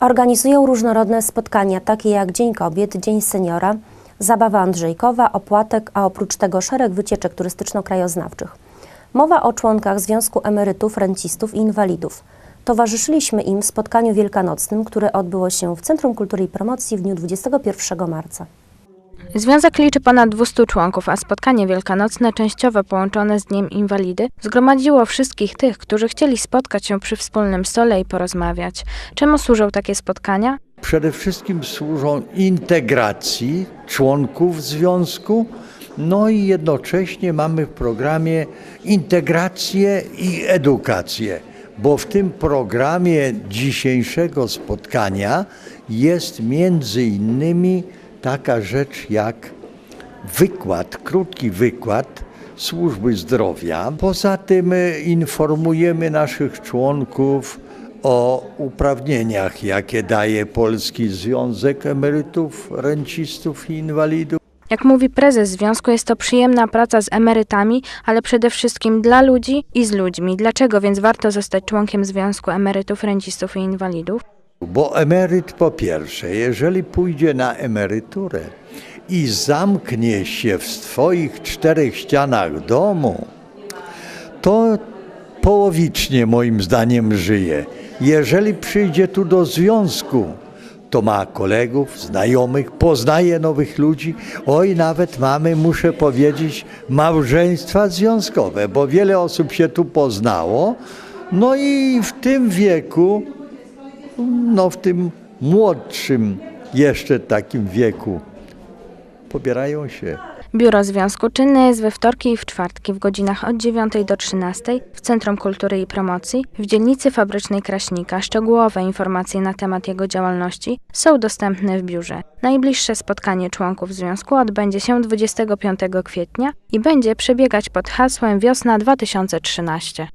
Organizują różnorodne spotkania, takie jak Dzień Kobiet, Dzień Seniora, Zabawa Andrzejkowa, Opłatek, a oprócz tego szereg wycieczek turystyczno-krajoznawczych. Mowa o członkach Związku Emerytów, Rencistów i Inwalidów. Towarzyszyliśmy im w spotkaniu wielkanocnym, które odbyło się w Centrum Kultury i Promocji w dniu 21 marca. Związek liczy ponad 200 członków, a spotkanie wielkanocne, częściowo połączone z Dniem Inwalidy, zgromadziło wszystkich tych, którzy chcieli spotkać się przy wspólnym stole i porozmawiać. Czemu służą takie spotkania? Przede wszystkim służą integracji członków związku, no i jednocześnie mamy w programie integrację i edukację, bo w tym programie dzisiejszego spotkania jest między innymi taka rzecz jak wykład, krótki wykład służby zdrowia. Poza tym y, informujemy naszych członków o uprawnieniach, jakie daje Polski Związek Emerytów, Rencistów i Inwalidów. Jak mówi prezes związku, jest to przyjemna praca z emerytami, ale przede wszystkim dla ludzi i z ludźmi. Dlaczego więc warto zostać członkiem Związku Emerytów, Rencistów i Inwalidów? Bo emeryt po pierwsze, jeżeli pójdzie na emeryturę i zamknie się w swoich czterech ścianach domu, to połowicznie moim zdaniem żyje. Jeżeli przyjdzie tu do związku, to ma kolegów, znajomych, poznaje nowych ludzi. Oj, nawet mamy, muszę powiedzieć, małżeństwa związkowe, bo wiele osób się tu poznało. No i w tym wieku no w tym młodszym jeszcze takim wieku pobierają się. Biuro Związku czynne jest we wtorki i w czwartki w godzinach od 9 do 13 w Centrum Kultury i Promocji w dzielnicy fabrycznej Kraśnika. Szczegółowe informacje na temat jego działalności są dostępne w biurze. Najbliższe spotkanie członków Związku odbędzie się 25 kwietnia i będzie przebiegać pod hasłem Wiosna 2013.